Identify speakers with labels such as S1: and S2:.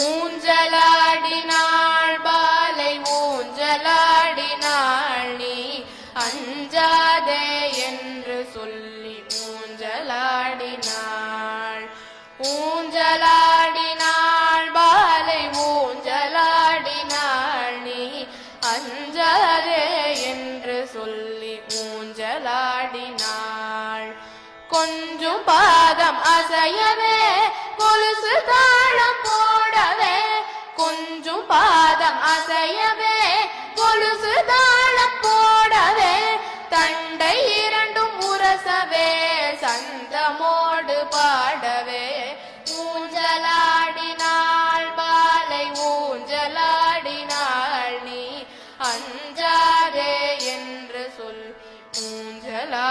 S1: ஊஞ்சலாடினாள் பாலை ஊஞ்சலாடினாள் நீ. அஞ்சாதே என்று சொல்லி ஊஞ்சலாடினாள் ஊஞ்சலாடினாள் பாலை ஊஞ்சலாடினாள் நீ. அஞ்சாதே என்று சொல்லி ஊஞ்சலாடினாள் கொஞ்சம் பாதம் அசையவே கொலுசு தாழ உள்ளமோடு பாடவே ஊஞ்சலாடினாள் பாலை ஊஞ்சலாடினாள் நீ அஞ்சாதே என்று சொல். ஊஞ்சலா